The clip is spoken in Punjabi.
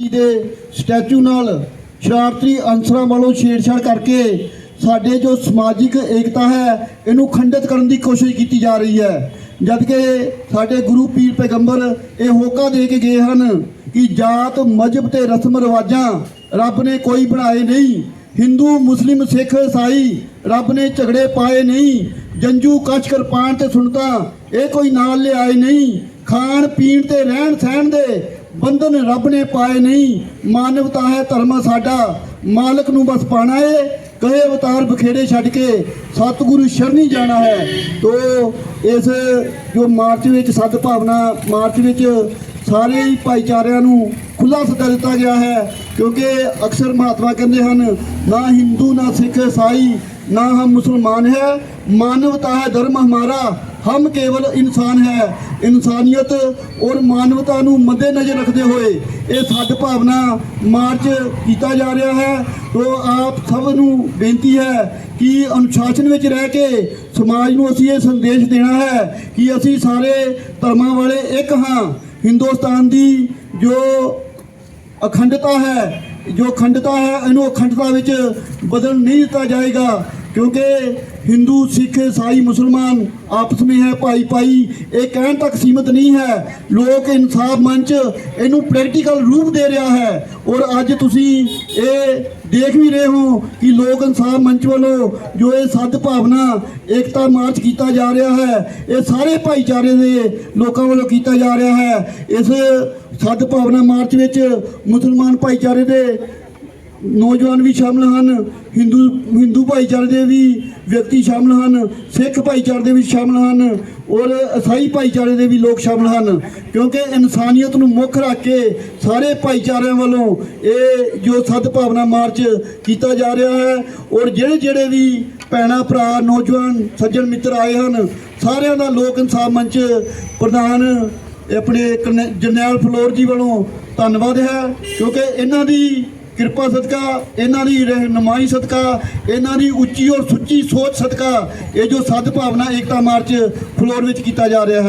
ਜੀ ਦੇ ਸਟੈਚੂ ਨਾਲ ਸ਼ਰਾਰਤੀ ਅਨਸਰਾਂ ਵੱਲੋਂ ਛੇੜਛਾੜ ਕਰਕੇ ਸਾਡੇ ਜੋ ਸਮਾਜਿਕ ਏਕਤਾ ਹੈ, ਇਹਨੂੰ ਖੰਡਿਤ ਕਰਨ ਦੀ ਕੋਸ਼ਿਸ਼ ਕੀਤੀ ਜਾ ਰਹੀ ਹੈ। ਜਦਕਿ ਸਾਡੇ ਗੁਰੂ ਪੀਰ ਪੈਗੰਬਰ ਇਹ ਹੋਕਾ ਦੇ ਕੇ ਗਏ ਹਨ ਕਿ ਜਾਤ ਮਜਹਬ ਤੇ ਰਸਮ ਰਿਵਾਜਾਂ ਰੱਬ ਨੇ ਕੋਈ ਬਣਾਏ ਨਹੀਂ, ਹਿੰਦੂ, ਮੁਸਲਿਮ, ਸਿੱਖ, ਈਸਾਈ ਰੱਬ ਨੇ ਝਗੜੇ ਪਾਏ ਨਹੀਂ, ਜੰਜੂ ਕੱਛ ਕਿਰਪਾਨ ਤੇ ਸੁਣਤਾ ਇਹ ਕੋਈ ਨਾਲ ਲਿਆਏ ਨਹੀਂ, ਖਾਣ, ਪੀਣ ਤੇ ਰਹਿਣ ਸਹਿਣ ਦੇ ਬੰਧਨ ਰੱਬ ਨੇ ਪਾਏ ਨਹੀਂ। ਮਾਨਵਤਾ ਹੈ, ਧਰਮ ਸਾਡਾ। ਮਾਲਕ ਨੂੰ ਬਸ ਪਾਣਾ ਹੈ ਕਹੇ ਅਵਤਾਰ ਬਖੇੜੇ ਛੱਡ ਕੇ ਸਤਿਗੁਰੂ ਸ਼ਰਨੀ ਜਾਣਾ ਹੈ। ਤੋ ਇਸ ਜੋ ਮਾਰਚ ਵਿੱਚ ਸਦ ਭਾਵਨਾ ਮਾਰਚ ਵਿੱਚ ਸਾਰੇ ਹੀ ਭਾਈਚਾਰਿਆਂ ਨੂੰ ਖੁੱਲਾ ਸੱਦਾ ਦਿੱਤਾ ਗਿਆ ਹੈ, ਕਿਉਂਕਿ ਅਕਸਰ ਮਹਾਤਮਾ ਕਹਿੰਦੇ ਹਨ, ਨਾ ਹਿੰਦੂ, ਨਾ ਸਿੱਖ ਇਸਾਈ ਨਾ ਹਮ ਮੁਸਲਮਾਨ ਹੈ। ਮਾਨਵਤਾ ਹੈ, ਧਰਮ ਹਮਾਰਾ। ਹਮ ਕੇਵਲ ਇਨਸਾਨ ਹੈ। ਇਨਸਾਨੀਅਤ ਔਰ ਮਾਨਵਤਾ ਨੂੰ ਮੱਦੇ ਨਜ਼ਰ ਰੱਖਦੇ ਹੋਏ ਇਹ ਸੱਦ ਭਾਵਨਾ ਮਾਰਚ ਕੀਤਾ ਜਾ ਰਿਹਾ ਹੈ। ਤੋ ਆਪ ਸਭ ਨੂੰ ਬੇਨਤੀ ਹੈ ਕਿ ਅਨੁਸ਼ਾਸਨ ਵਿੱਚ ਰਹਿ ਕੇ ਸਮਾਜ ਨੂੰ ਅਸੀਂ ਇਹ ਸੰਦੇਸ਼ ਦੇਣਾ ਹੈ ਕਿ ਅਸੀਂ ਸਾਰੇ ਧਰਮਾਂ ਵਾਲੇ ਇੱਕ ਹਾਂ। ਹਿੰਦੁਸਤਾਨ ਦੀ ਜੋ ਅਖੰਡਤਾ ਹੈ, ਜੋ ਅਖੰਡਤਾ ਹੈ, ਇਹਨੂੰ ਅਖੰਡਤਾ ਵਿੱਚ ਬਦਲ ਨਹੀਂ ਦਿੱਤਾ ਜਾਏਗਾ ਕਿਉਂਕਿ ਹਿੰਦੂ, ਸਿੱਖ, ਈਸਾਈ, ਮੁਸਲਮਾਨ ਆਪਸ ਵਿੱਚ ਹੈ ਭਾਈ ਭਾਈ। ਇਹ ਕਹਿਣ ਤੱਕ ਸੀਮਤ ਨਹੀਂ ਹੈ। ਲੋਕ ਇਨਸਾਫ ਮੰਚ ਇਹਨੂੰ ਪ੍ਰੈਕਟੀਕਲ ਰੂਪ ਦੇ ਰਿਹਾ ਹੈ। ਔਰ ਅੱਜ ਤੁਸੀਂ ਇਹ ਦੇਖ ਵੀ ਰਹੇ ਹੋ ਕਿ ਲੋਕ ਇਨਸਾਫ ਮੰਚ ਵੱਲੋਂ ਜੋ ਇਹ ਸੱਦ ਭਾਵਨਾ ਏਕਤਾ ਮਾਰਚ ਕੀਤਾ ਜਾ ਰਿਹਾ ਹੈ, ਇਹ ਸਾਰੇ ਭਾਈਚਾਰੇ ਦੇ ਲੋਕਾਂ ਵੱਲੋਂ ਕੀਤਾ ਜਾ ਰਿਹਾ ਹੈ। ਇਸ ਸੱਦ ਭਾਵਨਾ ਮਾਰਚ ਵਿੱਚ ਮੁਸਲਮਾਨ ਭਾਈਚਾਰੇ ਦੇ ਨੌਜਵਾਨ ਵੀ ਸ਼ਾਮਲ ਹਨ, ਹਿੰਦੂ ਹਿੰਦੂ ਭਾਈਚਾਰੇ ਦੇ ਵੀ ਵਿਅਕਤੀ ਸ਼ਾਮਲ ਹਨ, ਸਿੱਖ ਭਾਈਚਾਰੇ ਦੇ ਵੀ ਸ਼ਾਮਲ ਹਨ ਔਰ ਈਸਾਈ ਭਾਈਚਾਰੇ ਦੇ ਵੀ ਲੋਕ ਸ਼ਾਮਲ ਹਨ। ਕਿਉਂਕਿ ਇਨਸਾਨੀਅਤ ਨੂੰ ਮੁੱਖ ਰੱਖ ਕੇ ਸਾਰੇ ਭਾਈਚਾਰਿਆਂ ਵੱਲੋਂ ਇਹ ਜੋ ਸਦਭਾਵਨਾ ਮਾਰਚ ਕੀਤਾ ਜਾ ਰਿਹਾ ਹੈ ਔਰ ਜਿਹੜੇ ਜਿਹੜੇ ਵੀ ਭੈਣਾਂ, ਭਰਾ, ਨੌਜਵਾਨ, ਸੱਜਣ, ਮਿੱਤਰ ਆਏ ਹਨ, ਸਾਰਿਆਂ ਦਾ ਲੋਕ ਇਨਸਾਫ ਮੰਚ ਪ੍ਰਧਾਨ ਆਪਣੇ ਕਰਨੈ- ਜਰਨੈਲ ਫਲੋਰ ਜੀ ਵੱਲੋਂ ਧੰਨਵਾਦ ਹੈ। ਕਿਉਂਕਿ ਇਹਨਾਂ ਦੀ ਕਿਰਪਾ ਸਦਕਾ, ਇਹਨਾਂ ਦੀ ਰਹਿਨਮਾਈ ਸਦਕਾ, ਇਹਨਾਂ ਦੀ ਉੱਚੀ ਔਰ ਸੁੱਚੀ ਸੋਚ ਸਦਕਾ, ਇਹ ਜੋ ਸਦ ਭਾਵਨਾ ਏਕਤਾ ਮਾਰਚ ਫਲੋਰ ਵਿੱਚ ਕੀਤਾ ਜਾ ਰਿਹਾ ਹੈ।